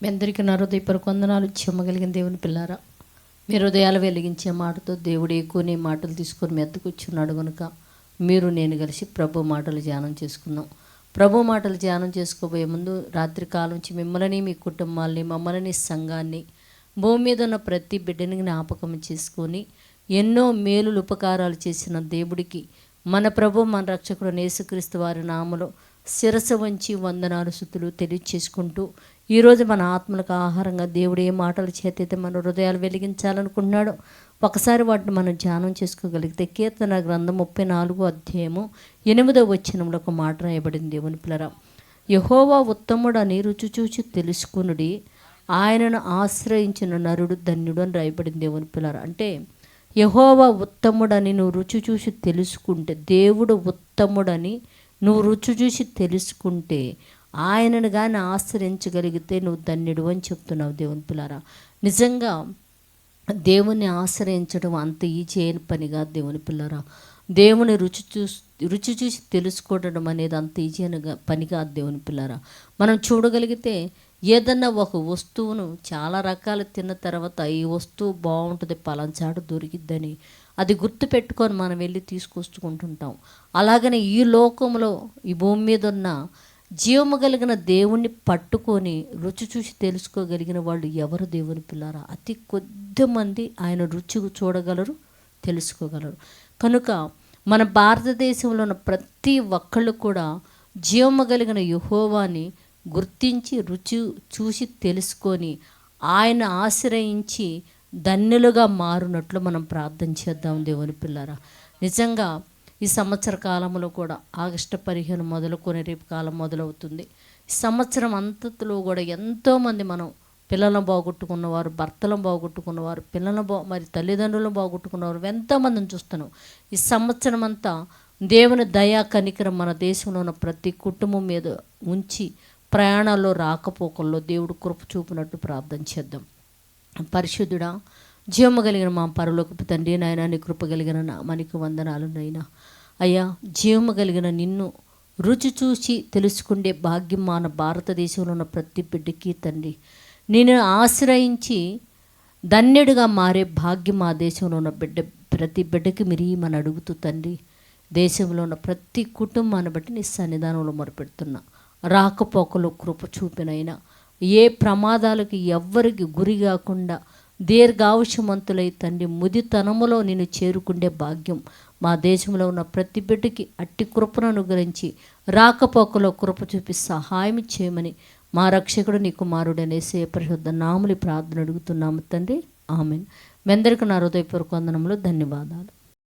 మీ అందరికీ నా హృదయపూర్వక వందనాలు. చెమ్మగలిగిన దేవుని పిల్లారా మీ హృదయాలు వెలిగించే మాటతో దేవుడు ఎక్కువ నీ మాటలు తీసుకొని మీ వచ్చున్నాడు కనుక మీరు నేను కలిసి ప్రభు మాటలు ధ్యానం చేసుకున్నాం ప్రభు మాటలు ధ్యానం చేసుకోబోయే ముందు రాత్రి కాలం నుంచి మిమ్మల్ని మీ కుటుంబాల్ని మమ్మల్ని సంఘాన్ని భూమి మీద ఉన్న ప్రతి బిడ్డని జ్ఞాపకం చేసుకొని ఎన్నో మేలులు ఉపకారాలు చేసిన దేవుడికి మన ప్రభు మన రక్షకుడు నేసుక్రీస్తు వారి నామలో శిరస వంచి వందనాలు శుతులు తెలియచేసుకుంటూ ఈరోజు మన ఆత్మలకు ఆహారంగా దేవుడు ఏ మాటల చేతైతే మన హృదయాలు వెలిగించాలనుకుంటున్నాడో ఒకసారి వాటిని మనం ధ్యానం చేసుకోగలిగితే కీర్తన గ్రంథం ముప్పై నాలుగో అధ్యాయము ఎనిమిదో వచ్చినంలో ఒక మాట రాయబడింది. దేవుని పిల్లరా యహోవా ఉత్తముడు అని రుచి చూచి తెలుసుకునుడి ఆయనను ఆశ్రయించిన నరుడు ధన్యుడు అని రాయబడింది. దేవుని పిల్లరా అంటే యహోవా ఉత్తముడని నువ్వు రుచి చూసి తెలుసుకుంటే దేవుడు ఉత్తముడని నువ్వు రుచి చూసి తెలుసుకుంటే ఆయనను కానీ ఆశ్రయించగలిగితే నువ్వు ధన్యుడు అని చెప్తున్నావు దేవుని పిల్లారా నిజంగా దేవుణ్ణి ఆశ్రయించడం అంత ఈజీ అయిన పనిగా దేవుని పిల్లరా దేవుని రుచి చూసి రుచి చూసి తెలుసుకోవడం అనేది అంత ఈజీ అయిన పనిగా పని కాదు దేవుని పిల్లరా మనం చూడగలిగితే ఏదన్నా ఒక వస్తువును చాలా రకాలు తిన్న తర్వాత ఈ వస్తువు బాగుంటుంది పలంచాడు దొరికిద్దని అది గుర్తు పెట్టుకొని మనం వెళ్ళి తీసుకొచ్చుకుంటుంటాం. అలాగనే ఈ లోకంలో ఈ భూమి మీద ఉన్న జీవము కలిగిన దేవుణ్ణి పట్టుకొని రుచి చూసి తెలుసుకోగలిగిన వాళ్ళు ఎవరు దేవుని పిల్లారా? అతి కొద్ది మంది ఆయన రుచి చూడగలరు తెలుసుకోగలరు. కనుక మన భారతదేశంలో ఉన్న ప్రతి ఒక్కళ్ళు కూడా జీవము కలిగిన యుహోవాని గుర్తించి రుచి చూసి తెలుసుకొని ఆయన ఆశ్రయించి ధన్యులుగా మారునట్లు మనం ప్రార్థన చేద్దాం దేవుని పిల్లారా. నిజంగా ఈ సంవత్సర కాలంలో కూడా ఆగస్టు పదిహేను మొదలుకొని రేపు కాలం మొదలవుతుంది. ఈ సంవత్సరం అంతలో కూడా ఎంతోమంది మనం పిల్లలను బాగొట్టుకున్నవారు భర్తలను బాగొట్టుకున్నవారు పిల్లలను బా మరి తల్లిదండ్రులను బాగొట్టుకున్నవారు ఎంతోమందిని చూస్తున్నాం. ఈ సంవత్సరం అంతా దేవుని దయా కనికరం మన దేశంలో ఉన్న ప్రతి కుటుంబం మీద ఉంచి ప్రయాణాల్లో రాకపోకల్లో దేవుడు కృప చూపినట్టు ప్రార్థన చేద్దాం. పరిశుద్ధుడా జీవము కలిగిన మా పరలోకపు తండ్రి నాయన నీ కృప కలిగిన నామానికి వందనాలు నైనా అయ్యా జీవము కలిగిన నిన్ను రుచి చూసి తెలుసుకుండే భాగ్యం మన భారతదేశంలో ఉన్న ప్రతి బిడ్డకి తండ్రి. నేను ఆశ్రయించి ధన్యుడిగా మారే భాగ్యం మా దేశంలో ఉన్న బిడ్డ ప్రతి బిడ్డకి మీరు మన అడుగుతూ తండ్రి. దేశంలో ఉన్న ప్రతి కుటుంబాన్ని బట్టి నీ సన్నిధానంలో మొరపెడుతున్నా. రాకపోకలు కృప చూపినైనా ఏ ప్రమాదాలకు ఎవ్వరికి గురి కాకుండా దీర్ఘావశమంతులై తండ్రి ముదితనములో నేను చేరుకుండే భాగ్యం మా దేశంలో ఉన్న ప్రతి బిడ్డకి అట్టి కృపను అనుగ్రహించి రాకపోకలో కృప చూపి సహాయం చేయమని మా రక్షకుడు నీ కుమారుడనేసే పరిశుద్ధ నాములి ప్రార్థన అడుగుతున్నాము తండ్రి. ఆమెన్. మీ అందరికీ నా హృదయపూర్వక వందనములు ధన్యవాదాలు.